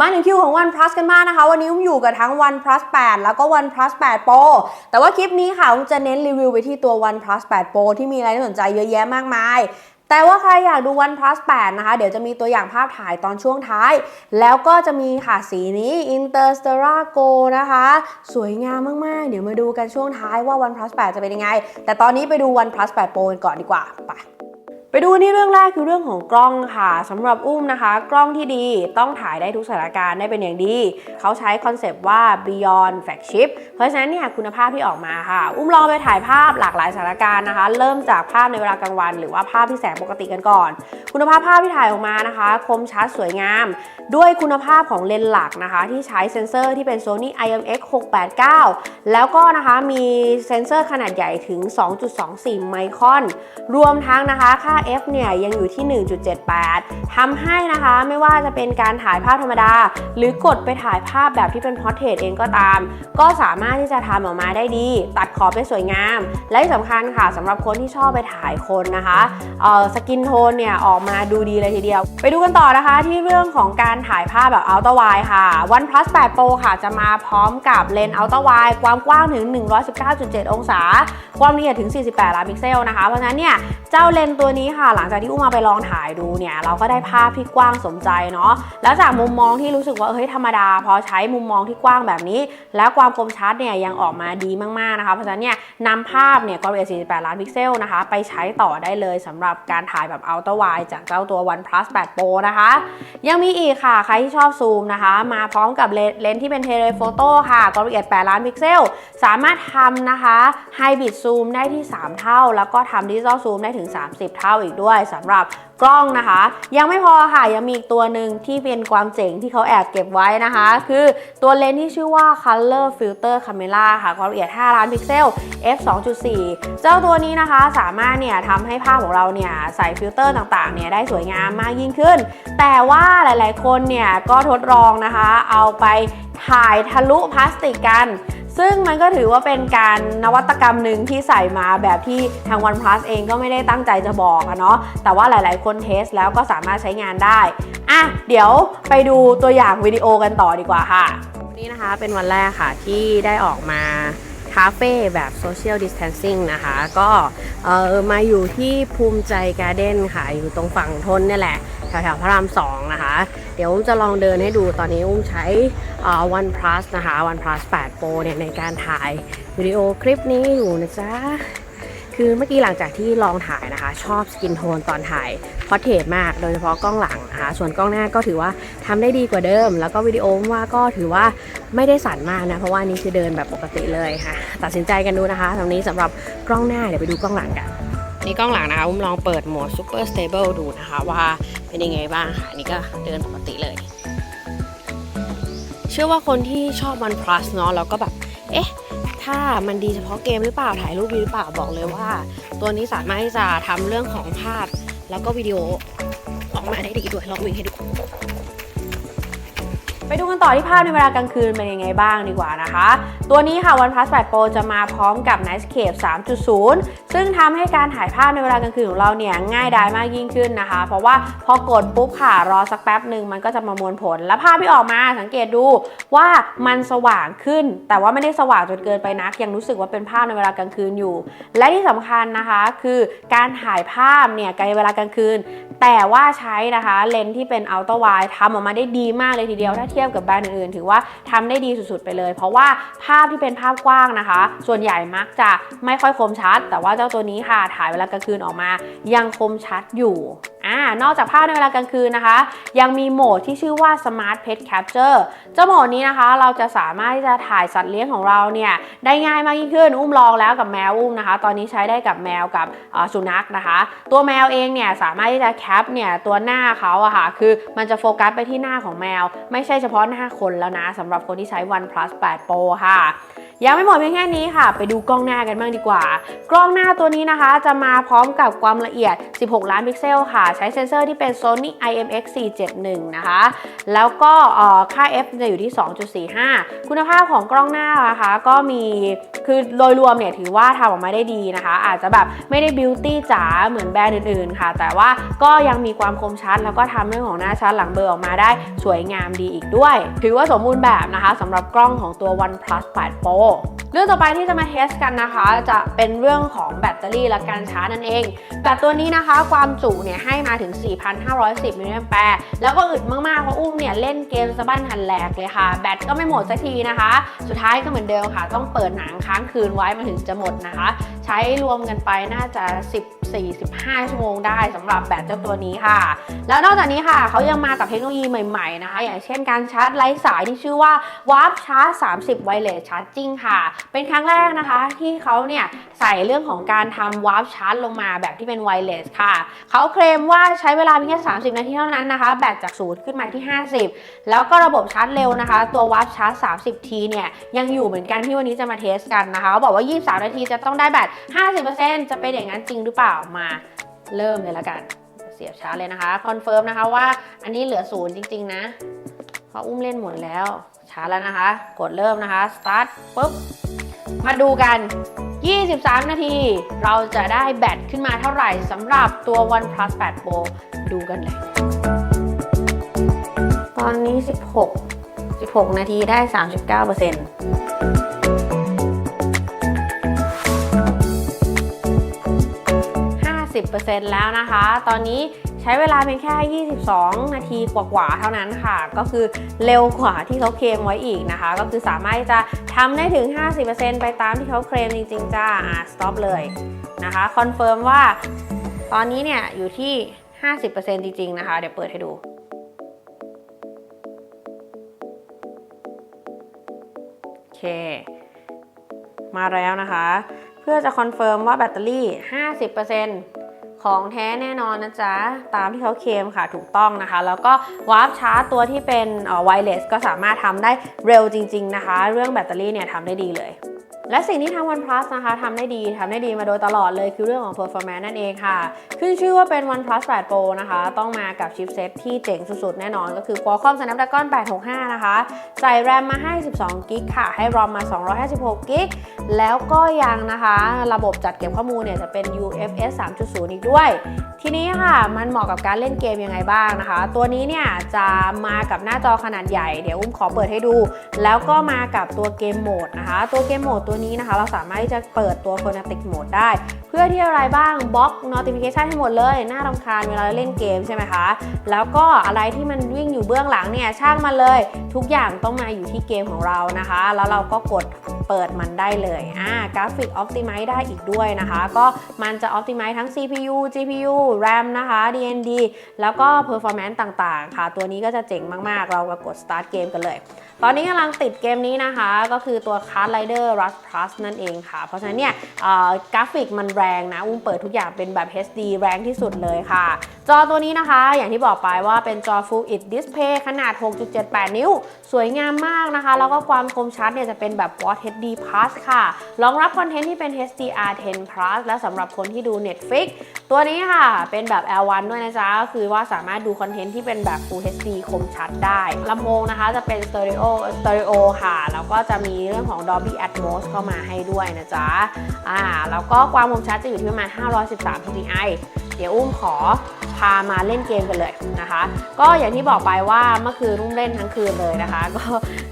มาถึงคิวของ OnePlus กันบ้างนะคะ วันนี้อุ้มอยู่กับทั้ง OnePlus 8 แล้วก็ OnePlus 8 Pro แต่ว่าคลิปนี้ค่ะอุ้มจะเน้นรีวิวไปที่ตัว OnePlus 8 Pro ที่มีอะไรน่าสนใจเยอะแยะมากมายแต่ว่าใครอยากดู OnePlus 8 นะคะ เดี๋ยวจะมีตัวอย่างภาพถ่ายตอนช่วงท้าย แล้วก็จะมีค่ะสีนี้ Interstellar Go นะคะ สวยงามมาก ๆ เดี๋ยวมาดูกันช่วงท้ายว่า OnePlus 8 จะเป็นยังไง แต่ตอนนี้ไปดู OnePlus 8 Pro กันก่อนดีกว่า ไป ไปดูนี่เรื่องแรกคือเรื่องของกล้องค่ะสำหรับอุ้มนะคะ กล้องที่ดีต้องถ่ายได้ทุกสถานการณ์ได้เป็นอย่างดี เขาใช้คอนเซปต์ว่า beyond flagship เพราะฉะนั้นเนี่ยคุณภาพที่ออกมาค่ะ อุ้มลองไปถ่ายภาพหลากหลายสถานการณ์นะคะ เริ่มจากภาพในเวลากลางวัน หรือว่าภาพที่แสงปกติกันก่อน คุณภาพภาพที่ถ่ายออกมานะคะ คมชัดสวยงาม ด้วยคุณภาพของเลนส์หลักนะคะ ที่ใช้เซ็นเซอร์ที่เป็น Sony IMX 689 แล้วก็นะคะมีเซ็นเซอร์ขนาดใหญ่ถึง 2.24 ไมครอน รวมทั้งนะคะค่า f เนี่ยยังอยู่ที่ 1.78ทำให้นะคะไม่ว่าจะเป็นการถ่ายภาพธรรมดา หรือกดไปถ่ายภาพแบบที่เป็นพอร์เทรตเองก็ตาม ก็สามารถที่จะทำออกมาได้ดี ตัดขอบได้สวยงาม และที่สำคัญค่ะสำหรับคนที่ชอบไปถ่ายคนนะคะเออสกินโทนเนี่ยออกมาดูดีเลยทีเดียว ไปดูกันต่อนะคะที่เรื่องของการถ่ายภาพแบบ Ultra Wide ค่ะ OnePlus 8 Pro ค่ะจะมาพร้อมกับเลนส์ Ultra Wide ความกว้างถึง 119.7 องศา ความละเอียดถึง 48 ล้านพิกเซลนะคะ เพราะฉะนั้นเนี่ยเจ้าเลนส์ตัวนี้ค่ะ หลังจากที่อุ้มมาไปลองถ่ายดูเนี่ย เราก็ได้ภาพที่กว้างสมใจเนาะ แล้วจากมุมมองที่รู้สึกว่าเฮ้ยธรรมดา พอใช้มุมมองที่กว้างแบบนี้ แล้วความคมชัดเนี่ยยังออกมาดีมากๆนะคะ เพราะฉะนั้นเนี่ยนำภาพเนี่ยความละเอ48 ล้านพิกเซลนะคะ ไปใช้ต่อได้เลยสำหรับการถ่ายแบบ Ultra Wide จากเจ้าตัว OnePlus 8 Pro นะคะ ยังมีอีกค่ะ ใครที่ชอบซูมนะคะ มาพร้อมกับเลนเลนส์ที่เป็นเทเลโฟโต้ค่ะความละเอียด 8 ล้านพิกเซล สามารถทำนะคะไฮบริดซูมได้ที่ 3 เท่า แล้วก็ทำดิจิตอลซูมได้ถึง 30 เท่าอีกด้วยสำหรับกล้องนะคะ ยังไม่พอค่ะ ยังมีอีกตัวหนึ่งที่เป็นความเจ๋งที่เขาแอบเก็บไว้นะคะ คือตัวเลนส์ที่ชื่อว่า Color Filter Camera ค่ะ ความละเอียด 5 ล้านพิกเซล f 2.4 เจ้าตัวนี้นะคะสามารถเนี่ยทำให้ภาพของเราเนี่ยใส่ฟิลเตอร์ต่างๆเนี่ยได้สวยงามมากยิ่งขึ้น แต่ว่าหลายๆคนเนี่ยก็ทดลองนะคะ เอาไปถ่ายทะลุพลาสติกกัน ซึ่งมันก็ถือว่าเป็นการนวัตกรรมหนึ่งที่ใส่มาแบบที่ทาง OnePlus เองก็ไม่ได้ตั้งใจจะบอกอะเนาะแต่ว่าหลายๆ คนเทสแล้วก็สามารถใช้งานได้อะเดี๋ยวไปดูตัวอย่างวิดีโอกันต่อดีกว่าค่ะวันนี้นะคะเป็นวันแรกค่ะที่ได้ออกมาคาเฟ่แบบ Social Distancing นะคะ ก็เออมาอยู่ที่ภูมิใจการ์เด้นค่ะ อยู่ตรงฝั่งทนนี่แหละ แถวๆพระรามสองนะคะ เดี๋ยวอุ้มจะลองเดินให้ดูตอนนี้อุ้มใช้เอ่อ OnePlus นะคะ OnePlus 8 Pro เนี่ยในการถ่ายวิดีโอคลิปนี้อยู่นะจ๊ะคือเมื่อกี้หลังจากที่ลองถ่ายนะคะ ชอบสกินโทนตอนถ่ายพอเทสมากโดยเฉพาะกล้องหลังนะคะส่วนกล้องหน้าก็ถือว่าทำได้ดีกว่าเดิม แล้วก็วิดีโอว่าก็ถือว่าไม่ได้สั่นมากนะ เพราะว่านี่คือเดินแบบปกติเลยค่ะ ตัดสินใจกันดูนะคะตรงนี้สำหรับกล้องหน้าเดี๋ยวไปดูกล้องหลังกัน นี่กล้องหลังนะคะอุ้มลองเปิดโหมด Super Stable ดูนะคะว่าเป็นยังไงบ้างค่ะนนี่ก็เดินปกติเลย เชื่อว่าคนที่ชอบ OnePlus เนาะแล้วก็แบบ เอ๊ะ ถ้ามันดีเฉพาะเกมหรือเปล่าถ่ายรูปดีหรือเปล่าบอกเลยว่า ตัวนี้สามารถที่จะทำเรื่องของภาพ แล้วก็วิดีโอออกมาได้ดีด้วยลองวิ่งให้ดู ไปดูกันต่อที่ภาพในเวลากลางคืนเป็นยังไงบ้างดีกว่านะคะ ตัวนี้ค่ะ OnePlus 8 Pro จะมาพร้อมกับ Nightscape 3.0 ซึ่งทำให้การถ่ายภาพในเวลากลางคืนของเราเนี่ยง่ายดายมากยิ่งขึ้นนะคะ เพราะว่าพอกดปุ๊บค่ะ รอสักแป๊บหนึ่งมันก็จะประมวลผล และภาพที่ออกมาสังเกตดูว่ามันสว่างขึ้น แต่ว่าไม่ได้สว่างจนเกินไปนัก ยังรู้สึกว่าเป็นภาพในเวลากลางคืนอยู่ และที่สำคัญนะคะคือการถ่ายภาพเนี่ยในเวลากลางคืน แต่ว่าใช้นะคะเลนส์ที่เป็น Ultra Wide ทำออกมาได้ดีมากเลยทีเดียวถ้าทียบกับแบรนด์อื่นๆถือว่าทำได้ดีสุดๆไปเลย เพราะว่าภาพที่เป็นภาพกว้างนะคะ ส่วนใหญ่มักจะไม่ค่อยคมชัด แต่ว่าเจ้าตัวนี้ค่ะถ่ายเวลากลางคืนออกมา ยังคมชัดอยู่ อ่านอกจากภาพในเวลากลางคืนนะคะ ยังมีโหมดที่ชื่อว่า Smart Pet Capture เจ้าโหมดนี้นะคะเราจะสามารถที่จะถ่ายสัตว์เลี้ยงของเราเนี่ยได้ง่ายมากยิ่งขึ้น อุ้มลองแล้วกับแมวอุ้มนะคะ ตอนนี้ใช้ได้กับแมวกับสุนัขนะคะ ตัวแมวเองเนี่ยสามารถที่จะแคปเนี่ยตัวหน้าเขาอะค่ะคือมันจะโฟกัสไปที่หน้าของแมว ไม่ใช่เฉพาะหน้าคนแล้วนะสำหรับคนที่ใช้ OnePlus 8 Pro ค่ะยังไม่หมดเพียงแค่นี้ค่ะ ไปดูกล้องหน้ากันบ้างดีกว่า กล้องหน้าตัวนี้นะคะ จะมาพร้อมกับความละเอียด 16 ล้านพิกเซลค่ะใช้เซนเซอร์ที่เป็น Sony IMX 471 นะคะ แล้วก็ค่า f จะอยู่ที่ 2.45 คุณภาพของกล้องหน้านะคะก็มีคือโดยรวมเนี่ยถือว่าทำออกมาได้ดีนะคะ อาจจะแบบไม่ได้บิวตี้จ๋าเหมือนแบรนด์อื่นๆ ค่ะ แต่ว่าก็ยังมีความคมชัด แล้วก็ทำเรื่องของหน้าชัดหลังเบลอออกมาได้สวยงามดีอีกด้วย ถือว่าสมบูรณ์แบบนะคะสำหรับกล้องของตัว OnePlus 8 Pro รื่องต่อไปที่จะมาเทสกันนะคะ จะเป็นเรื่องของแบตเตอรี่และการชาร์จนั่นเองแบตตัวนี้นะคะ ความจุเนี่ยให้มาถึง 4,510มิลลิแอมแปร์แล้วก็อึดมากๆเพราะอุ้มเนี่ยเล่นเกมสะบั้นหันแหลกเลยค่ะ แบตก็ไม่หมดสักทีนะคะ สุดท้ายก็เหมือนเดิมค่ะ ต้องเปิดหนังค้างคืนไว้มันถึงจะหมดนะคะ ใช้รวมกันไปน่าจะ 14-15 ชั่วโมงได้สำหรับแบตเจ้าตัวนี้ค่ะ แล้วนอกจากนี้ค่ะเขายังมากับเทคโนโลยีใหม่ๆนะคะ อย่างเช่นการชาร์จไร้สายที่ชื่อว่า Warp Charge 30 Wireless Charging ค่ะเป็นครั้งแรกนะคะ ที่เขาเนี่ยใส่เรื่องของการทำ Warp Charge ลงมาแบบที่เป็น Wireless ค่ะ เขาเคลมว่าใช้เวลาเพียงแค่ 30 นาทีเท่านั้นนะคะ แบตจากศูนย์ขึ้นมาที่ 50 แล้วก็ระบบชาร์จเร็วนะคะ ตัว Warp Charge 30 ทีเนี่ยยังอยู่เหมือนกันที่วันนี้จะมาเทสกันนะคะเขาบอกว่า 23 นาทีจะต้องได้แบต 50%จะเป็นอย่างนั้นจริงหรือเปล่ามาเริ่มเลยละกันเสียบชาร์จเลยนะคะคอนเฟิร์มนะคะว่าอันนี้เหลือศูนย์จริง ๆ นะเพราะอุ้มเล่นหมดแล้ว ชาแล้วนะคะ กดเริ่มนะคะสตาร์ทปุ๊บ มาดูกัน 23 นาที เราจะได้แบตขึ้นมาเท่าไหร่สำหรับตัว OnePlus 8 Pro ดูกันเลย ตอนนี้ 16 16 นาทีได้ 39% 50%แล้วนะคะ ตอนนี้ ช้เวลาเพียงแค่ 22 นาทีกว่าๆเท่านั้นค่ะ ก็คือเร็วกว่าที่เขาเคลมไว้อีกนะคะ ก็คือสามารถจะทำได้ถึง 50%ไปตามที่เขาเคลมจริงๆจ้าอะ stop เลยนะคะคอนเฟิร์มว่าตอนนี้เนี่ยอยู่ที่ 50%จริงๆนะคะ เดี๋ยวเปิดให้ดูโอเค มาแล้วนะคะ เพื่อจะคอนเฟิร์มว่าแบตเตอรี่ 50% ของแท้แน่นอนนะจ๊ะ ตามที่เขาเคลมค่ะถูกต้องนะคะ แล้วก็วาร์ปชาร์จตัวที่เป็นไวเลสก็สามารถทำได้เร็วจริง ๆ นะคะ เรื่องแบตเตอรี่เนี่ยทำได้ดีเลย และสิ่งที่ทาง OnePlus นะคะทำได้ดีทำได้ดีมาโดยตลอดเลยคือเรื่องของ performance นั่นเองค่ะ ขึ้นชื่อว่าเป็น OnePlus 8 Pro นะคะ ต้องมากับชิปเซตที่เจ๋งสุดๆ แน่นอนก็คือ Qualcomm Snapdragon 865 นะคะใส่ RAM มาให้ 12กิกค่ะ ให้ ROM มา 256กิกแล้วก็ยังนะคะ ระบบจัดเก็บข้อมูลเนี่ยจะเป็น UFS 3.0 อีกด้วยทีนี้ค่ะมันเหมาะกับการเล่นเกมยังไงบ้างนะคะ ตัวนี้เนี่ยจะมากับหน้าจอขนาดใหญ่เดี๋ยวอุ้มขอเปิดให้ดู แล้วก็มากับตัวเกมโหมดนะคะ ตัวเกมโหมดตัวนี้นะคะ เราสามารถที่จะเปิดตัว Fnatic Mode ได้ เพื่อที่อะไรบ้างบล็อก notification ให้หมดเลยน่ารำคาญเวลาเล่นเกมใช่ไหมคะแล้วก็อะไรที่มันวิ่งอยู่เบื้องหลังเนี่ยช่างมันเลย ทุกอย่างต้องมาอยู่ที่เกมของเรานะคะ แล้วเราก็กดเปิดมันได้เลยอ่ากราฟิก Optimize ได้อีกด้วยนะคะ ก็มันจะ Optimize ทั้ง CPU GPU RAM นะคะ DND แล้วก็ performance ต่างๆ ค่ะ ตัวนี้ก็จะเจ๋งมากๆ เรามากด start เกมกันเลยตอนนี้กำลังติดเกมนี้นะคะ ก็คือตัว Card Rider Rush Plus นั่นเองค่ะ เพราะฉะนั้นเนี่ยกราฟิกมันแรงนะ อุ้มเปิดทุกอย่างเป็นแบบ HD แรงที่สุดเลยค่ะ จอตัวนี้นะคะ อย่างที่บอกไปว่าเป็นจอ Full HD Display ขนาด 6.78 นิ้ว สวยงามมากนะคะ แล้วก็ความคมชัดเนี่ยจะเป็นแบบ Quad HD Plus ค่ะ รองรับคอนเทนต์ที่เป็น HDR10 Plus และสำหรับคนที่ดู Netflix ตัวนี้ค่ะ เป็นแบบ L1 ด้วยนะจ๊ะก็คือว่าสามารถดูคอนเทนต์ที่เป็นแบบ Full HD คมชัดได้ลำโพงนะคะจะเป็น Stereo Stereo ค่ะ แล้วก็จะมีเรื่องของ Dolby Atmos เข้ามาให้ด้วยนะจ๊ะอ่าแล้วก็ความคมชัดจะอยู่ที่ประมาณ 513 ppi เดี๋ยวอุ้มขอพามาเล่นเกมกันเลยนะคะ ก็อย่างที่บอกไปว่าเมื่อคืนอุ้มเล่นทั้งคืนเลยนะคะ ก็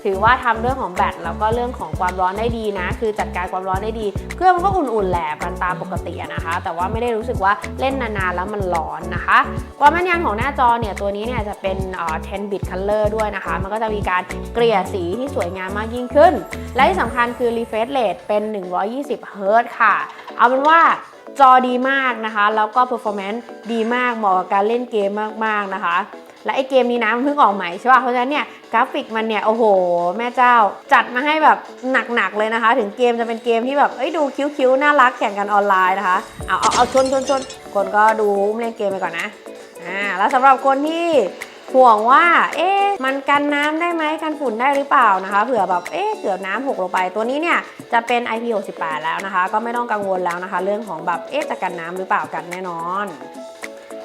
ถือว่าทำเรื่องของแบตแล้วก็เรื่องของความร้อนได้ดีนะ คือจัดการความร้อนได้ดีเครื่องมันก็อุ่นๆแหละมันตามปกตินะคะ แต่ว่าไม่ได้รู้สึกว่าเล่นนานๆแล้วมันร้อนนะคะ ความแม่นยำของหน้าจอเนี่ยตัวนี้เนี่ยจะเป็นอ่อ10 bit color ด้วยนะคะ มันก็จะมีการเกลี่ยสีที่สวยงามมากยิ่งขึ้น และที่สำคัญคือ refresh rate เป็น 120 Hz ค่ะ เอาเป็นว่า จอดีมากนะคะ แล้วก็ performance ดีมาก เหมาะกับการเล่นเกมมากๆนะคะ และไอเกมนี้นะมันเพิ่งออกใหม่ใช่ป่ะ เพราะฉะนั้นเนี่ยกราฟิกมันเนี่ย โอ้โห แม่เจ้า จัดมาให้แบบหนักๆเลยนะคะ ถึงเกมจะเป็นเกมที่แบบ เอ้ยดูคิ้วๆ น่ารักแข่งกันออนไลน์นะคะ เอาเอาเอาชนชนชนคนก็ดูเล่นเกมไปก่อนนะ อ่า แล้วสำหรับคนที่ ห่วงว่า เอ๊ะ มันกันน้ำได้ไหมกันฝุ่นได้หรือเปล่านะคะ เผื่อแบบ เอ๊ะ เกิดน้ำหกลงไป ตัวนี้เนี่ยจะเป็น IP68 แล้วนะคะ ก็ไม่ต้องกังวลแล้วนะคะ เรื่องของแบบ เอ๊ะ จะกันน้ำหรือเปล่ากันแน่นอน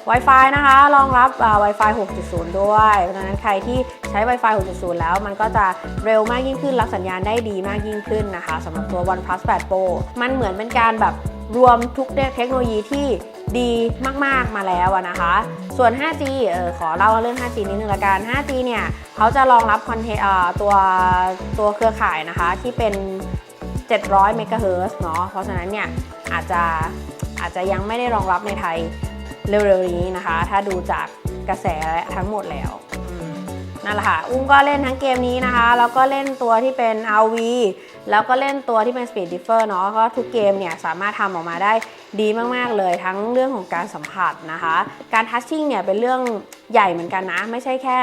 Wi-Fi นะคะรองรับ Wi-Fi 6.0 ด้วย เพราะฉะนั้นใครที่ใช้ Wi-Fi 6.0 แล้วมันก็จะเร็วมากยิ่งขึ้น รับสัญญาณได้ดีมากยิ่งขึ้นนะคะสำหรับตัว OnePlus 8 Pro มันเหมือนเป็นการแบบรวมทุกเทคโนโลยีที่ ดีมากๆมาแล้วนะคะ ส่วน 5G เออขอเล่าเรื่อง 5G นิดนึงละกัน 5G เนี่ยเขาจะรองรับคอนเทนต์ตัวตัวเครือข่ายนะคะที่เป็น 700 เมกะเฮิร์เนาะ เพราะฉะนั้นเนี่ยอาจจะอาจจะยังไม่ได้รองรับในไทยเร็วๆนี้นะคะ ถ้าดูจากกระแสทั้งหมดแล้วนั่นแหละค่ะ อุ้มก็เล่นทั้งเกมนี้นะคะ แล้วก็เล่นตัวที่เป็น RV แล้วก็เล่นตัวที่เป็น Speed Differ เนาะก็ทุกเกมเนี่ยสามารถทำออกมาได้ดีมาก ๆ เลยทั้งเรื่องของการสัมผัสนะคะ การทัชชิ่งเนี่ยเป็นเรื่องใหญ่เหมือนกันนะ ไม่ใช่แค่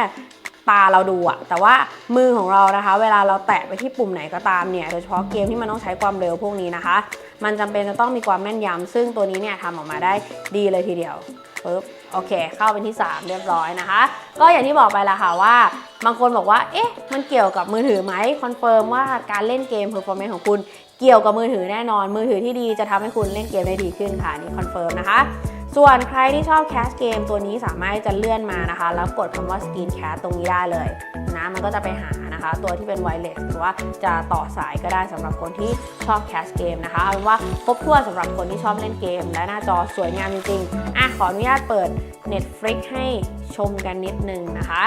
ตาเราดูอะแต่ว่ามือของเรานะคะ เวลาเราแตะไปที่ปุ่มไหนก็ตามเนี่ยโดยเฉพาะเกมที่มันต้องใช้ความเร็วพวกนี้นะคะ มันจำเป็นจะต้องมีความแม่นยำซึ่งตัวนี้เนี่ยทำออกมาได้ดีเลยทีเดียวปึ๊บโอเค เข้าเป็นที่ 3 เรียบร้อยนะคะ ก็อย่างที่บอกไปและค่ะว่า บางคนบอกว่า เอ๊ะ มันเกี่ยวกับมือถือไหมคอนเฟิร์มว่าการเล่นเกมเพอร์ฟอร์แมนซ์ของคุณเกี่ยวกับมือถือแน่นอน มือถือที่ดีจะทำให้คุณเล่นเกมได้ดีขึ้นค่ะนี่คอนเฟิร์มนะคะ ส่วนใครที่ชอบแคสเกมตัวนี้สามารถจะเลื่อนมานะคะ แล้วกดคำว่า Screen Cast ตรงนี้ได้เลยนะมันก็จะไปหานะคะ ตัวที่เป็นไวเลสหรือว่าจะต่อสายก็ได้สำหรับคนที่ชอบแคสเกมนะคะเอาเป็นว่าครบถ้วนสำหรับคนที่ชอบเล่นเกม และหน้าจอสวยงามจริงๆอะขออนุญาตเปิด Netflix ให้ชมกันนิดนึงนะคะ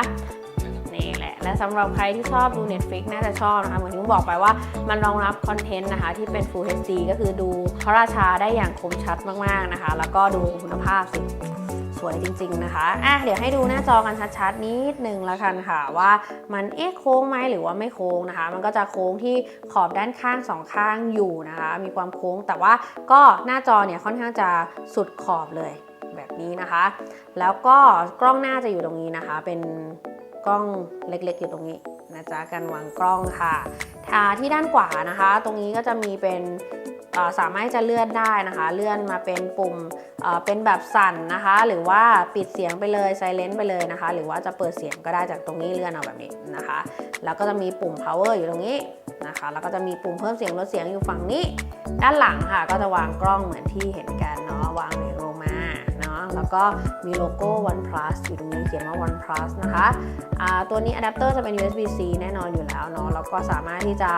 นี่แหละ และสำหรับใครที่ชอบดู Netflix น่าจะชอบนะคะ เหมือนที่ผมบอกไปว่ามันรองรับคอนเทนต์นะคะ ที่เป็น Full HD ก็คือดูพระราชาได้อย่างคมชัดมากๆนะคะ แล้วก็ดูคุณภาพสิสวยจริงๆนะคะอะเดี๋ยวให้ดูหน้าจอกันชัดๆ นิดนึงละกันค่ะ ว่ามันเอ๊ะโค้งไหมหรือว่าไม่โค้งนะคะ มันก็จะโค้งที่ขอบด้านข้างสองข้างอยู่นะคะ มีความโค้งแต่ว่าก็หน้าจอเนี่ยค่อนข้างจะสุดขอบเลยแบบนี้นะคะ แล้วก็กล้องหน้าจะอยู่ตรงนี้นะคะ เป็น กล้องเล็กๆอยู่ตรงนี้นะจ๊ะการวางกล้องค่ะอ่าที่ด้านขวานะคะ ตรงนี้ก็จะมีเป็นสามารถจะเลื่อนได้นะคะ เลื่อนมาเป็นปุ่มเป็นแบบสั่นนะคะ หรือว่าปิดเสียงไปเลยไซเลนต์ไปเลยนะคะ หรือว่าจะเปิดเสียงก็ได้จากตรงนี้เลื่อนเอาแบบนี้นะคะ แล้วก็จะมีปุ่ม power อยู่ตรงนี้นะคะ แล้วก็จะมีปุ่มเพิ่มเสียงลดเสียงอยู่ฝั่งนี้ ด้านหลังค่ะ ก็จะวางกล้องเหมือนที่เห็นกันเนาะวางเหรียญโรมาเน แล้วก็มีโลโก้ OnePlus อยู่ตรงนี้เขียนว่า OnePlus นะคะตัวนี้อะแดปเตอร์จะเป็น USB-C แน่นอนอยู่แล้วเนาะแล้วก็สามารถที่จะ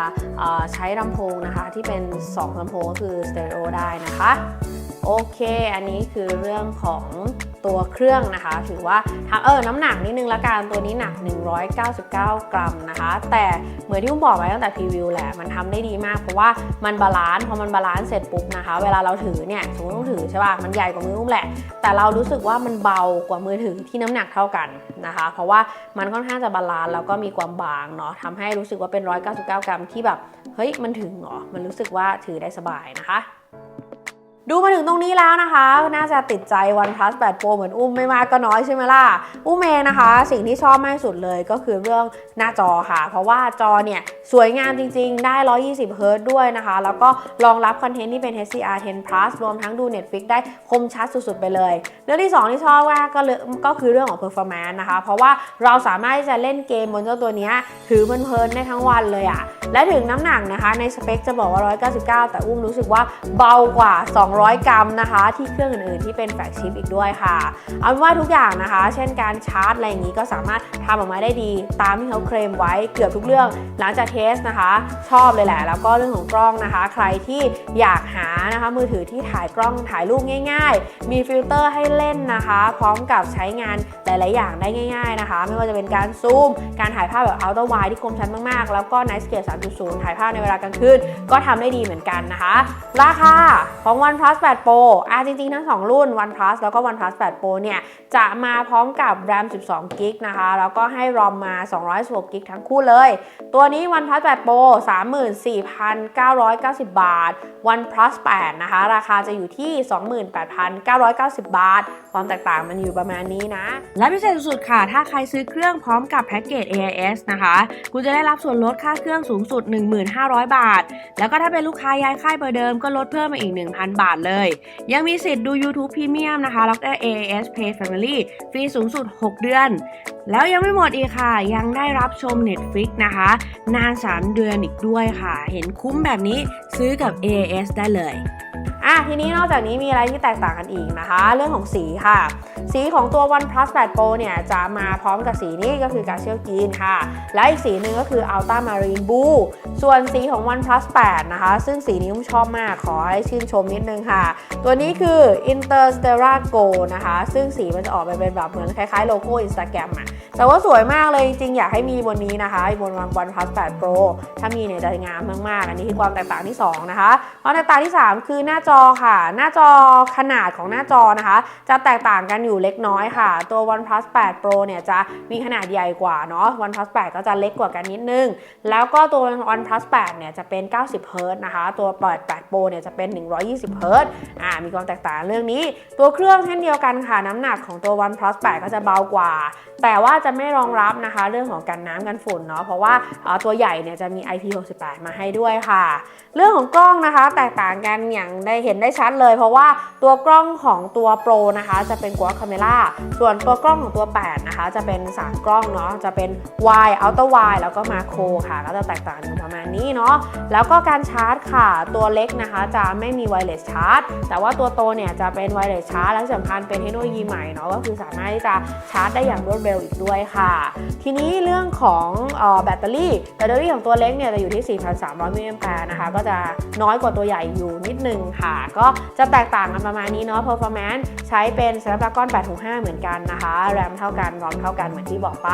ใช้ลำโพงนะคะที่เป็น 2ลำโพงก็คือสเตอริโอได้นะคะ โอเค อันนี้คือเรื่องของ ตัวเครื่องนะคะ ถือว่าเออน้ำหนักนิดนึงละกันตัวนี้หนัก 199 กรัมนะคะ แต่เหมือนที่ผมบอกไว้ตั้งแต่พรีวิวแหละมันทำได้ดีมากเพราะว่ามันบาลานซ์พอมันบาลานซ์เสร็จปุ๊บนะคะ เวลาเราถือเนี่ยสมมติต้องถือใช่ป่ะมันใหญ่กว่ามืออุ้มแหละ แต่เรารู้สึกว่ามันเบากว่ามือถือที่น้ำหนักเท่ากันนะคะ เพราะว่ามันค่อนข้างจะบาลานซ์แล้วก็มีความบางเนาะทำให้รู้สึกว่าเป็น 199 กรัมที่แบบเฮ้ยมันถึงเหรอมันรู้สึกว่าถือได้สบายนะคะ ดูมาถึงตรงนี้แล้วนะคะ น่าจะติดใจ OnePlus 8 Pro เหมือนอุ้มไม่มากก็น้อยใช่ไหมล่ะ อุ้มเองนะคะ สิ่งที่ชอบมากที่สุดเลยก็คือเรื่องหน้าจอค่ะ เพราะว่าจอเนี่ย สวยงามจริงๆ ได้ 120 Hz ด้วยนะคะ แล้วก็รองรับคอนเทนต์ที่เป็น HDR 10 plus รวมทั้งดู Netflix ได้คมชัดสุดๆ ไปเลย เรื่องที่ 2 ที่ชอบมากก็ก็คือเรื่องของ performance นะคะ เพราะว่าเราสามารถที่จะเล่นเกมบนเจ้าตัวนี้ถือเพลินๆได้ทั้งวันเลยอะและถึงน้ำหนักนะคะในสเปคจะบอกว่า 199 แต่อุ้มรู้สึกว่าเบากว่า 2 200 กรัมนะคะ ที่เครื่องอื่นๆที่เป็นแฟลกชิพอีกด้วยค่ะ เอาเป็นว่าทุกอย่างนะคะ เช่นการชาร์จอะไรอย่างนี้ก็สามารถทำออกมาได้ดี ตามที่เขาเคลมไว้เกือบทุกเรื่อง หลังจากเทสนะคะ ชอบเลยแหละ แล้วก็เรื่องของกล้องนะคะ ใครที่อยากหานะคะมือถือที่ถ่ายกล้องถ่ายรูปง่าย ๆ มีฟิลเตอร์ให้เล่นนะคะ พร้อมกับใช้งานหลาย ๆ อย่างได้ง่าย ๆนะคะ ไม่ว่าจะเป็นการซูม การถ่ายภาพแบบ Ultra Wide ที่คมชัดมากๆ แล้วก็ Night Scale 3.0 ถ่ายภาพในเวลากลางคืนก็ทำได้ดีเหมือนกันนะคะ ราคาของ OnePlus OnePlus 8 Pro อะจริงๆ ทั้ง 2 รุ่น OnePlus แล้วก็ OnePlus 8 Pro เนี่ย จะมาพร้อมกับ RAM 12 g b นะคะ แล้วก็ให้ ROM มา 216 g b ทั้งคู่เลย ตัวนี้ OnePlus 8 Pro 34,990 บาท OnePlus 8 นะคะ ราคาจะอยู่ที่ 28,990 บาท ความแตกต่างมันอยู่ประมาณนี้นะ และพิเศษสุดๆ ค่ะ ถ้าใครซื้อเครื่องพร้อมกับแพ็กเกจ AIS นะคะ คุณจะได้รับส่วนลดค่าเครื่องสูงสุด 15,000บาท แล้วก็ถ้าเป็นลูกค้าย้ายค่ายเบอร์เดิมก็ลดเพิ่มมาอีก 1,000 บาทเลย ยังมีสิทธิ์ดู YouTube Premium นะคะแล้วก็ AAS Pay Family ฟรีสูงสุด 6 เดือน แล้วยังไม่หมดอีกค่ะ ยังได้รับชม Netflix นะคะ นาน 3 เดือนอีกด้วยค่ะ เห็นคุ้มแบบนี้ซื้อกับ AAS ได้เลยอะทีนี้นอกจากนี้มีอะไรที่แตกต่างกันอีกนะคะ เรื่องของสีค่ะ สีของตัว OnePlus 8 Pro เนี่ยจะมาพร้อมกับสีนี้ก็คือกาเชียลกรีนค่ะ และอีกสีหนึ่งก็คือ Ultra Marine Blue ส่วนสีของ OnePlus 8 นะคะ ซึ่งสีนี้ผมชอบมากขอให้ชื่นชมนิดนึงค่ะ ตัวนี้คือ Interstellar Gold นะคะ ซึ่งสีมันจะออกไปเป็นแบบเหมือนคล้ายๆโลโก้ Instagram อะแต่ว่าสวยมากเลยจริงๆอยากให้มีบนนี้นะคะบน OnePlus 8 Pro ถ้ามีเนี่ยจะงามมากๆ อันนี้คือความแตกต่างที่ 2 นะคะความแตกต่างที่ 3 คือหน้าจอค่ะ หน้าจอขนาดของหน้าจอนะคะ จะแตกต่างกันอยู่เล็กน้อยค่ะ ตัว OnePlus 8 Pro เนี่ยจะมีขนาดใหญ่กว่าเนาะ OnePlus 8 ก็จะเล็กกว่ากันนิดนึง แล้วก็ตัว OnePlus 8 เนี่ยจะเป็น 90เฮิรต์นะคะ ตัว8 8 Pro เนี่ยจะเป็น 120เฮิร์ตซ์อ่า มีความแตกต่างเรื่องนี้ ตัวเครื่องเช่นเดียวกันค่ะ น้ำหนักของตัว OnePlus 8 ก็จะเบากว่า แต่ว่าจะไม่รองรับนะคะเรื่องของกันน้ำกันฝุ่นเนาะ เพราะว่าตัวใหญ่เนี่ยจะมี IP68 มาให้ด้วยค่ะ เรื่องของกล้องนะคะแตกต่างกันอย่างได้เห็นได้ชัดเลย เพราะว่าตัวกล้องของตัว Pro นะคะจะเป็น Quad Camera ส่วนตัวกล้องของตัว 8 นะคะ จะเป็น 3 กล้องเนาะจะเป็น Wide Ultra Wide แล้วก็ Macro ค่ะ ก็จะแตกต่างกันประมาณนี้เนาะแล้วก็การชาร์จค่ะ ตัวเล็กนะคะจะไม่มี Wireless Charge แต่ว่าตัวโตเนี่ยจะเป็น Wireless Charge และสำคัญเป็นเทคโนโลยีใหม่เนาะก็คือสามารถที่จะชาร์จได้อย่างรวดเร็วอีกด้วยค่ะ ทีนี้เรื่องของออแบตเตอรี่แบตเตอรี่ของตัวเล็กเนี่ยจะอยู่ที่ 4,300มิลลิแอมแนะคะก็จะน้อยกว่าตัวใหญ่อยู่นิดนึงค่ะ ก็จะแตกต่างกันประมาณนี้เนาะ performance ใช้เป็น Snapdragon 865 เหมือนกันนะคะ แรมเท่ากัน ROM เท่ากันเหมือนที่บอกไป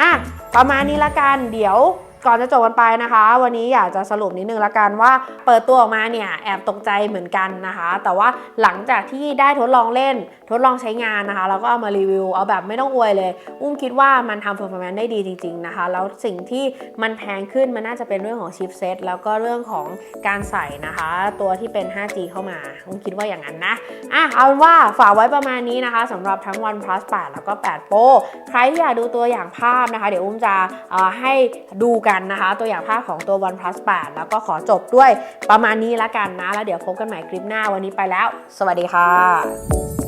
อะ ประมาณนี้ละกัน เดี๋ยว ก่อนจะจบกันไปนะคะ วันนี้อยากจะสรุปนิดนึงละกันว่า เปิดตัวออกมาเนี่ยแอบตกใจเหมือนกันนะคะ แต่ว่าหลังจากที่ได้ทดลองเล่น ทดลองใช้งานนะคะแล้วก็เอามารีวิวเอาแบบไม่ต้องอวยเลย อุ้มคิดว่ามันทำ performance ได้ดีจริง ๆนะคะ แล้วสิ่งที่มันแพงขึ้นมันน่าจะเป็นเรื่องของชิปเซตแล้วก็เรื่องของการใส่นะคะ ตัวที่เป็น 5G เข้ามาอุ้มคิดว่าอย่างนั้นนะอะเอาเป็นว่าฝากไว้ประมาณนี้นะคะสำหรับทั้ง OnePlus 8 แล้วก็8 Pro ใครที่อยากดูตัวอย่างภาพนะคะ เดี๋ยวอุ้มจะให้ดูกันกันนะคะ ตัวอย่างภาพของตัว OnePlus 8 แล้วก็ขอจบด้วยประมาณนี้ละกันนะ แล้วเดี๋ยวพบกันใหม่คลิปหน้าวันนี้ไปแล้ว สวัสดีค่ะ